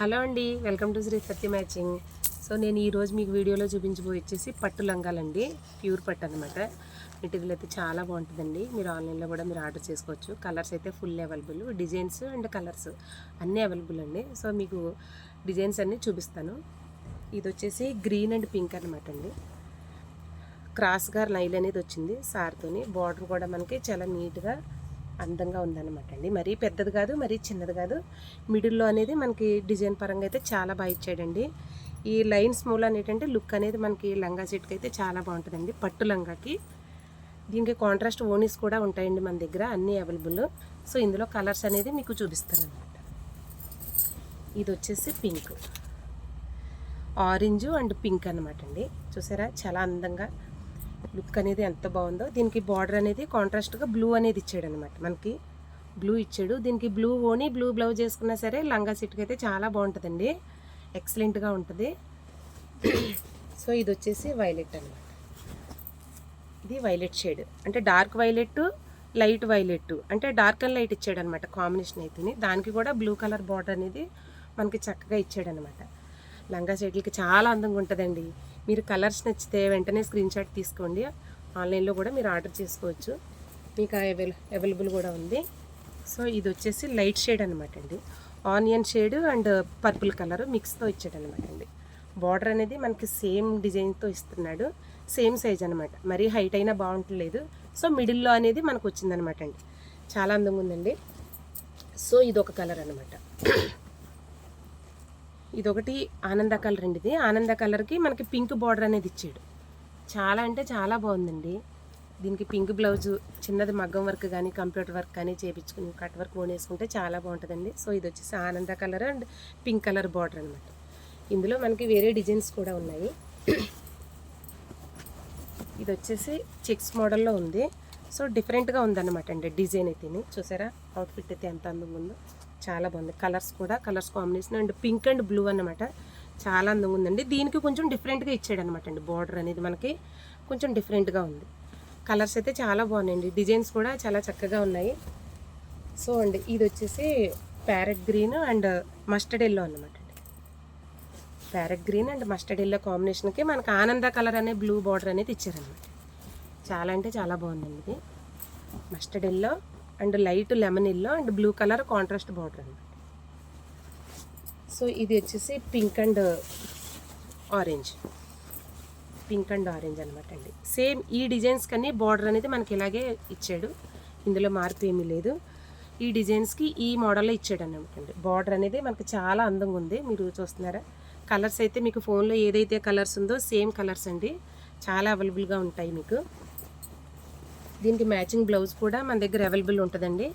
Hello అండి welcome to Sri Satya matching. So నేను ఈరోజు మీకు వీడియోలో చూపించబోయి వచ్చేసి పట్టు లంగాలండి. ప్యూర్ పట్టు అనమాట మెటీరియల్ అయితే చాలా బాగుంటుందండి. మీరు ఆన్లైన్లో కూడా మీరు ఆర్డర్ చేసుకోవచ్చు. కలర్స్ అయితే full available. Designs and colours అన్నీ అవైలబుల్ అండి. సో మీకు డిజైన్స్ అన్నీ చూపిస్తాను. ఇది వచ్చేసి గ్రీన్ అండ్ పింక్ అనమాట అండి. క్రాస్గా నైల్ అనేది వచ్చింది. సార్తోని. బార్డర్ కూడా మనకి చాలా నీట్గా అందంగా ఉందన్నమాట అండి. మరీ పెద్దది కాదు మరీ చిన్నది కాదు. మిడిల్లో అనేది మనకి డిజైన్ పరంగా అయితే చాలా బాగా ఇచ్చాడండి. ఈ లైన్స్ మూలం ఏంటంటే లుక్ అనేది మనకి లంగా సెట్కి అయితే చాలా బాగుంటుందండి పట్టు లంగాకి. దీనికి కాంట్రాస్ట్ ఓనీస్ కూడా ఉంటాయండి మన దగ్గర అన్నీ అవైలబుల్. సో ఇందులో కలర్స్ అనేది మీకు చూపిస్తాను అనమాట ఇది వచ్చేసి పింక్. ఆరెంజ్ అండ్ పింక్ అనమాట అండి. చూసారా? చాలా అందంగా లుక్ అనేది ఎంత బాగుందో. దీనికి బార్డర్ అనేది కాంట్రాస్ట్గా బ్లూ అనేది ఇచ్చాడు అనమాట మనకి బ్లూ ఇచ్చాడు. దీనికి బ్లూ ఓని బ్లూ బ్లౌజ్ వేసుకున్నా సరే లంగా సిట్కి అయితే చాలా బాగుంటుందండి. ఎక్సలెంట్గా ఉంటుంది. సో ఇది వచ్చేసి వైలెట్ అనమాట ఇది వైలెట్ షేడ్. అంటే డార్క్ వైలెట్ లైట్ వైలెట్ అంటే డార్క్ అండ్ లైట్ ఇచ్చాడు అనమాట కాంబినేషన్ అయితే దానికి కూడా బ్లూ కలర్ బార్డర్ అనేది మనకి చక్కగా ఇచ్చాడనమాట లంగా సెట్లకి చాలా అందంగా ఉంటుందండి. మీరు కలర్స్ నచ్చితే వెంటనే స్క్రీన్ షాట్ తీసుకోండి. ఆన్లైన్లో కూడా మీరు ఆర్డర్ చేసుకోవచ్చు. మీకు అవైల అవైలబుల్ కూడా ఉంది. సో ఇది వచ్చేసి లైట్ షేడ్ అనమాట అండి. Onion shade and purple colour మిక్స్తో ఇచ్చాడు అనమాట అండి. బార్డర్ అనేది మనకి సేమ్ డిజైన్తో ఇస్తున్నాడు. సేమ్ సైజ్ అనమాట మరీ హైట్ అయినా బాగుంటలేదు. సో మిడిల్లో అనేది మనకు వచ్చిందనమాట అండి. చాలా అందంగా ఉందండి. సో ఇది ఒక కలర్ అనమాట ఇదొకటి ఆనంద కలర్ అండి ఇది. ఆనంద కలర్కి మనకి పింక్ బార్డర్ అనేది ఇచ్చాడు. చాలా అంటే చాలా బాగుందండి. దీనికి పింక్ బ్లౌజ్ చిన్నది మగ్గం వర్క్ కానీ కంప్యూటర్ వర్క్ కానీ చేయించుకుని కట్ వర్క్ వేసుకుంటే చాలా బాగుంటుందండి. సో ఇది వచ్చేసి ఆనంద colour and pink colour border అనమాట ఇందులో మనకి వేరే డిజైన్స్ కూడా ఉన్నాయి. ఇది వచ్చేసి చెక్స్ మోడల్లో ఉంది. సో డిఫరెంట్గా ఉందన్నమాట అండి డిజైన్ అయితే చూసారా? అవుట్ఫిట్ అయితే ఎంత అందంగా ఉందో. చాలా బాగుంది. కలర్స్ కూడా colours combination and pink and blue అనమాట చాలా అందంగా ఉందండి. దీనికి కొంచెం డిఫరెంట్గా ఇచ్చాడు అనమాట అండి. బార్డర్ అనేది మనకి కొంచెం డిఫరెంట్గా ఉంది. కలర్స్ అయితే చాలా బాగున్నాయండి. డిజైన్స్ కూడా చాలా చక్కగా ఉన్నాయి. సో అండి ఇది వచ్చేసి parrot green and mustard yellow అనమాట అండి. Parrot green and mustard yellow కాంబినేషన్కి మనకు ఆనంద కలర్ అనే బ్లూ బార్డర్ అనేది ఇచ్చారనమాట చాలా అంటే చాలా బాగుందండి ఇది. Mustard yellow and light lemon yellow and blue colour contrast border అనమాట సో ఇది వచ్చేసి pink and orange. Pink and orange అనమాట అండి. సేమ్ ఈ డిజైన్స్ కన్నీ బార్డర్ అనేది మనకి ఇలాగే ఇచ్చాడు. ఇందులో మార్పు ఏమీ లేదు. ఈ డిజైన్స్కి ఈ మోడల్లో ఇచ్చాడు అనమాట అండి. బార్డర్ అనేది మనకి చాలా అందంగా ఉంది. మీరు చూస్తున్నారా? కలర్స్ అయితే మీకు ఫోన్లో ఏదైతే కలర్స్ ఉందో సేమ్ కలర్స్ అండి. చాలా అవైలబుల్గా ఉంటాయి మీకు. దీనికి మ్యాచింగ్ బ్లౌజ్ కూడా మన దగ్గర అవైలబుల్ ఉంటుందండి.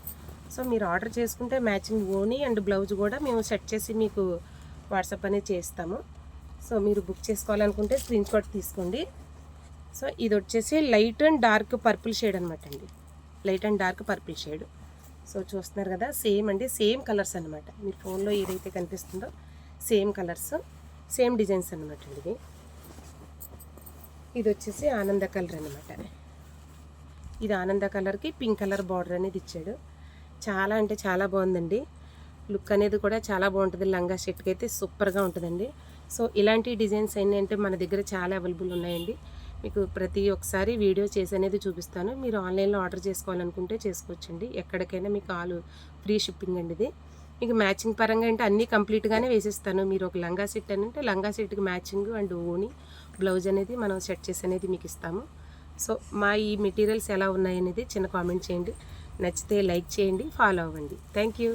సో మీరు ఆర్డర్ చేసుకుంటే మ్యాచింగ్ ఓనీ అండ్ బ్లౌజ్ కూడా మేము సెట్ చేసి మీకు వాట్సాప్ అనేది చేస్తాము. సో మీరు బుక్ చేసుకోవాలనుకుంటే స్క్రీన్ షాట్ తీసుకోండి. సో ఇది వచ్చేసి light and dark purple shade అనమాట అండి. Light and dark purple shade. So చూస్తున్నారు కదా సేమ్ అండి సేమ్ కలర్స్ అనమాట మీరు ఫోన్లో ఏదైతే కనిపిస్తుందో సేమ్ కలర్స్ సేమ్ డిజైన్స్ అనమాట అండి ఇది ఇది వచ్చేసి ఆనంద కలర్ అనమాట ఇది ఆనంద కలర్కి పింక్ కలర్ బార్డర్ అనేది ఇచ్చాడు. చాలా అంటే చాలా బాగుందండి. లుక్ అనేది కూడా చాలా బాగుంటుంది. లంగా షర్ట్కి అయితే సూపర్గా ఉంటుందండి. సో ఇలాంటి డిజైన్స్ ఏంటంటే మన దగ్గర చాలా అవైలబుల్ ఉన్నాయండి. మీకు ప్రతి ఒక్కసారి వీడియో చేసి అనేది చూపిస్తాను. మీరు ఆన్లైన్లో ఆర్డర్ చేసుకోవాలనుకుంటే చేసుకోవచ్చండి. ఎక్కడికైనా మీకు ఆలు ఫ్రీ షిప్పింగ్ అండి ఇది. మీకు మ్యాచింగ్ పరంగా అంటే అన్నీ కంప్లీట్గానే వేసిస్తాను. మీరు ఒక లంగా సెట్ అని అంటే లంగా సెట్కి మ్యాచింగ్ అండ్ ఓని బ్లౌజ్ అనేది మనం సెట్ చేసి అనేది మీకు ఇస్తాము. సో మా ఈ మెటీరియల్స్ ఎలా ఉన్నాయనేది చిన్న కామెంట్ చేయండి. నచ్చితే లైక్ చేయండి ఫాలో అవ్వండి. Thank you.